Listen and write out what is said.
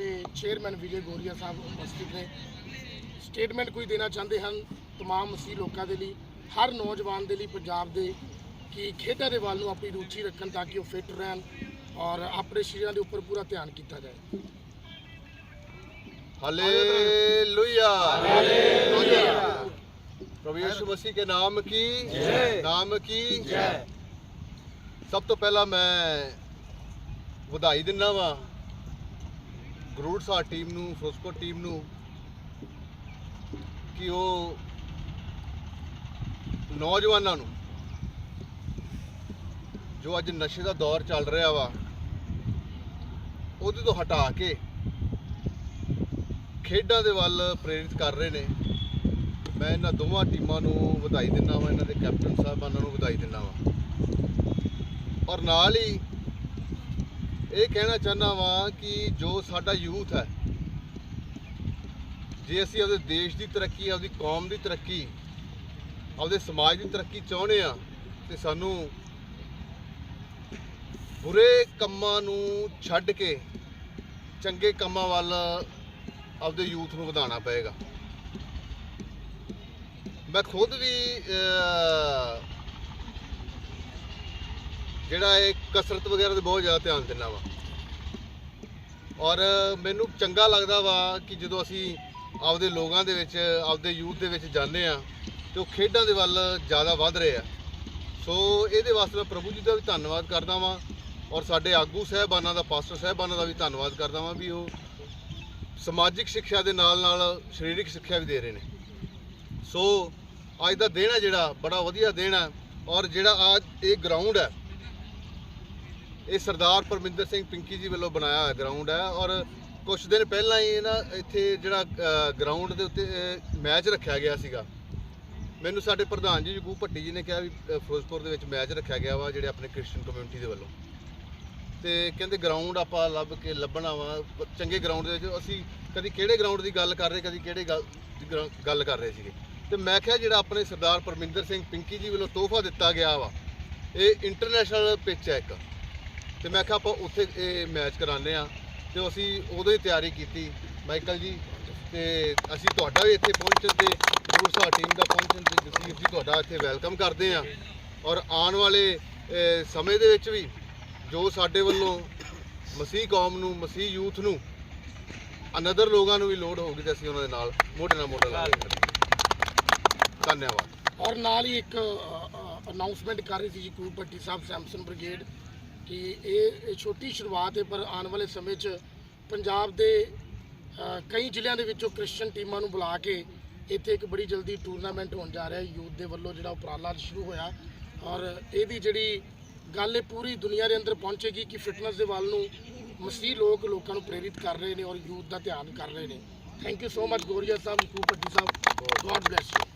ਤੇ ਚੇਅਰਮੈਨ ਵਿਜੇ ਗੋਰੀਆ ਸਾਹਿਬ ਉਪਸਥਿਤ ਨੇ ਸਟੇਟਮੈਂਟ ਕੋਈ ਦੇਣਾ ਚਾਹੁੰਦੇ ਹਨ तमाम ਮਸੀਹ ਲੋਕਾਂ ਦੇ ਲਈ ਹਰ ਨੌਜਵਾਨ ਦੇ ਲਈ ਪੰਜਾਬ ਦੇ ਕਿ ਖੇਡਾਂ ਦੇ ਵੱਲ ਨੂੰ ਆਪਣੀ ਰੁਚੀ ਰੱਖਣ ਤਾਂ ਕਿ ਉਹ ਫਿੱਟ ਰਹਿਣ ਔਰ ਆਪਣੇ ਸਰੀਰਾਂ ਦੇ ਉੱਪਰ ਪੂਰਾ ਧਿਆਨ ਕੀਤਾ ਜਾਏ हालेलुया हालेलुया प्रभु यीशु मसीह के नाम की ਨਾਮ ਕੀ ਸਭ ਤੋਂ ਪਹਿਲਾਂ ਮੈਂ ਵਧਾਈ ਦਿੰਦਾ ਵਾਂ ਗਰੂੜ ਸਾਹਿਬ ਟੀਮ ਨੂੰ ਫਰੋਸਕੋ ਟੀਮ ਨੂੰ ਕਿ ਉਹ ਨੌਜਵਾਨਾਂ ਨੂੰ, ਜੋ ਅੱਜ ਨਸ਼ੇ ਦਾ ਦੌਰ ਚੱਲ ਰਿਹਾ ਵਾ, ਉਹਦੇ ਤੋਂ ਹਟਾ ਕੇ ਖੇਡਾਂ ਦੇ ਵੱਲ ਪ੍ਰੇਰਿਤ ਕਰ ਰਹੇ ਨੇ। ਮੈਂ ਇਹਨਾਂ ਦੋਵਾਂ ਟੀਮਾਂ ਨੂੰ ਵਧਾਈ ਦਿੰਦਾ ਵਾਂ, ਇਹਨਾਂ ਦੇ ਕੈਪਟਨ ਸਾਹਿਬਾਨਾਂ ਨੂੰ ਵਧਾਈ ਦਿੰਦਾ ਵਾਂ। ਔਰ ਨਾਲ ਹੀ ਇਹ ਕਹਿਣਾ ਚਾਹੁੰਦਾ ਵਾਂ ਕਿ ਜੋ ਸਾਡਾ ਯੂਥ ਹੈ, ਜੇ ਅਸੀਂ ਆਪਦੇ ਦੇਸ਼ ਦੀ ਤਰੱਕੀ, ਆਪਦੀ ਕੌਮ ਦੀ ਤਰੱਕੀ, ਆਪਦੇ ਸਮਾਜ ਦੀ ਤਰੱਕੀ ਚਾਹੁੰਦੇ ਆ ਤੇ ਸਾਨੂੰ ਬੁਰੇ ਕੰਮਾਂ ਨੂੰ ਛੱਡ ਕੇ ਚੰਗੇ ਕੰਮਾਂ ਵੱਲ ਆਪਦੇ ਯੂਥ ਨੂੰ ਵਧਾਉਣਾ ਪਏਗਾ। ਮੈਂ ਖੁਦ ਵੀ ਜਿਹੜਾ ਇਹ ਕਸਰਤ ਵਗੈਰਾ ਤੇ ਬਹੁਤ ਜ਼ਿਆਦਾ ਧਿਆਨ ਦਿੰਦਾ ਵਾ। ਔਰ ਮੈਨੂੰ ਚੰਗਾ ਲੱਗਦਾ ਵਾ ਕਿ ਜਦੋਂ ਅਸੀਂ ਆਪਦੇ ਲੋਕਾਂ ਦੇ ਵਿੱਚ, ਆਪਦੇ ਯੂਥ ਦੇ ਵਿੱਚ ਜਾਂਦੇ ਆ ਤੇ ਉਹ ਖੇਡਾਂ ਦੇ ਵੱਲ ਜ਼ਿਆਦਾ ਵੱਧ ਰਹੇ ਆ। ਸੋ ਇਹਦੇ ਵਾਸਤੇ ਮੈਂ ਪ੍ਰਭੂ ਜੀ ਦਾ ਵੀ ਧੰਨਵਾਦ ਕਰਦਾ ਵਾਂ ਔਰ ਸਾਡੇ ਆਗੂ ਸਹਿਬਾਨਾਂ ਦਾ, ਪਾਸਟਰ ਸਹਿਬਾਨਾਂ ਦਾ ਵੀ ਧੰਨਵਾਦ ਕਰਦਾ ਵਾਂ ਵੀ ਉਹ ਸਮਾਜਿਕ ਸਿੱਖਿਆ ਦੇ ਨਾਲ ਨਾਲ ਸਰੀਰਕ ਸਿੱਖਿਆ ਵੀ ਦੇ ਰਹੇ ਨੇ। ਸੋ ਅੱਜ ਦਾ ਦਿਨ ਹੈ ਜਿਹੜਾ, ਬੜਾ ਵਧੀਆ ਦਿਨ ਹੈ ਔਰ ਜਿਹੜਾ ਅੱਜ ਇਹ ਗਰਾਊਂਡ ਹੈ ਇਹ ਸਰਦਾਰ ਪਰਮਿੰਦਰ ਸਿੰਘ ਪਿੰਕੀ ਜੀ ਵੱਲੋਂ ਬਣਾਇਆ ਹੋਇਆ ਗਰਾਊਂਡ ਹੈ ਔਰ ਕੁਝ ਦਿਨ ਪਹਿਲਾਂ ਹੀ ਇਹ ਨਾ ਇੱਥੇ ਜਿਹੜਾ ਗਰਾਊਂਡ ਦੇ ਉੱਤੇ ਮੈਚ ਰੱਖਿਆ ਗਿਆ ਸੀਗਾ। ਮੈਨੂੰ ਸਾਡੇ ਪ੍ਰਧਾਨ ਜੀ ਜਗੂ ਭੱਟੀ ਜੀ ਨੇ ਕਿਹਾ ਵੀ ਫਿਰੋਜ਼ਪੁਰ ਦੇ ਵਿੱਚ ਮੈਚ ਰੱਖਿਆ ਗਿਆ ਵਾ ਜਿਹੜੇ ਆਪਣੇ ਕ੍ਰਿਸਚੀਅਨ ਕਮਿਊਨਿਟੀ ਦੇ ਵੱਲੋਂ। ਤੇ ਕਹਿੰਦੇ ਗਰਾਊਂਡ ਆਪਾਂ ਲੱਭ ਕੇ ਲੱਭਣਾ ਵਾ, ਚੰਗੇ ਗਰਾਊਂਡ ਦੇ ਵਿੱਚ। ਅਸੀਂ ਕਦੀ ਕਿਹੜੇ ਗਰਾਊਂਡ ਦੀ ਗੱਲ ਕਰ ਰਹੇ, ਕਦੀ ਕਿਹੜੇ ਗੱਲ ਦੀ ਗੱਲ ਕਰ ਰਹੇ ਸੀਗੇ। ਤੇ ਮੈਂ ਕਿਹਾ ਜਿਹੜਾ ਆਪਣੇ ਸਰਦਾਰ ਪਰਮਿੰਦਰ ਸਿੰਘ ਪਿੰਕੀ ਜੀ ਵੱਲੋਂ ਤੋਹਫਾ ਦਿੱਤਾ ਗਿਆ ਵਾ, ਇਹ ਇੰਟਰਨੈਸ਼ਨਲ ਪਿੱਚ ਹੈ ਇੱਕ। ਤੇ ਮੈਂ ਕਿਹਾ ਆਪਾਂ ਉੱਥੇ ਇਹ ਮੈਚ ਕਰਾਉਂਦੇ ਆ ਤੇ ਅਸੀਂ ਉਦੋਂ ਤਿਆਰੀ ਕੀਤੀ, ਮਾਈਕਲ ਜੀ। ਤੇ ਅਸੀਂ ਤੁਹਾਡਾ ਵੀ ਇੱਥੇ ਪਹੁੰਚਣ ਤੇ ਜ਼ਰੂਰ ਸਾਡੀ ਟੀਮ ਦਾ ਪਹੁੰਚਣ ਤੇ ਜਸਵੀਰ ਜੀ ਤੁਹਾਡਾ ਇੱਥੇ ਵੈਲਕਮ ਕਰਦੇ ਆ ਔਰ ਆਉਣ ਵਾਲੇ ਸਮੇਂ ਦੇ ਵਿੱਚ ਵੀ ਜੋ ਸਾਡੇ ਵੱਲੋਂ ਮਸੀਹ ਕੌਮ ਨੂੰ, ਮਸੀਹ ਯੂਥ ਨੂੰ ਅਨਦਰ ਲੋਕਾਂ ਨੂੰ ਵੀ ਲੋੜ ਹੋਊਗੀ ਤੇ ਅਸੀਂ ਉਹਨਾਂ ਦੇ ਨਾਲ ਮੋਢੇ ਨਾਲ ਮੋਢਾ ਲਾਵਾਂਗੇ ਧੰਨਵਾਦ। ਔਰ ਨਾਲ ਹੀ ਇੱਕ ਅਨਾਉਂਸਮੈਂਟ ਕਰ ਰਹੀ ਸੀ ਜੀ ਕੂਪ ਭੱਟੀ ਸਾਹਿਬ ਸੈਮਸਨ ਬ੍ਰਿਗੇਡ। ਕਿ ਇਹ ਛੋਟੀ ਸ਼ੁਰੂਆਤ ਹੈ, ਪਰ ਆਉਣ ਵਾਲੇ ਸਮੇਂ 'ਚ ਪੰਜਾਬ ਦੇ ਕਈ ਜ਼ਿਲ੍ਹਿਆਂ ਦੇ ਵਿੱਚੋਂ ਕ੍ਰਿਸਚੀਅਨ ਟੀਮਾਂ ਨੂੰ ਬੁਲਾ ਕੇ ਇੱਥੇ ਇੱਕ ਬੜੀ ਜਲਦੀ ਟੂਰਨਾਮੈਂਟ ਹੋਣ ਜਾ ਰਿਹਾ ਹੈ। ਯੂਥ ਦੇ ਵੱਲੋਂ ਜਿਹੜਾ ਉਪਰਾਲਾ ਸ਼ੁਰੂ ਹੋਇਆ ਔਰ ਇਹਦੀ ਜਿਹੜੀ ਗੱਲ ਇਹ ਪੂਰੀ ਦੁਨੀਆ ਦੇ ਅੰਦਰ ਪਹੁੰਚੇਗੀ ਕਿ ਫਿਟਨੈਸ ਦੇ ਵੱਲ ਨੂੰ ਮਸੀਹ ਲੋਕ ਲੋਕਾਂ ਨੂੰ ਪ੍ਰੇਰਿਤ ਕਰ ਰਹੇ ਨੇ ਔਰ ਯੂਥ ਦਾ ਧਿਆਨ ਕਰ ਰਹੇ ਨੇ। ਥੈਂਕ ਯੂ ਸੋ ਮਚ ਗੋਰੀਆ ਸਾਹਿਬ ਕੂਪ ਭੱਟੀ ਸਾਹਿਬ ਗੋਡ ਬlesਸ ਯੂ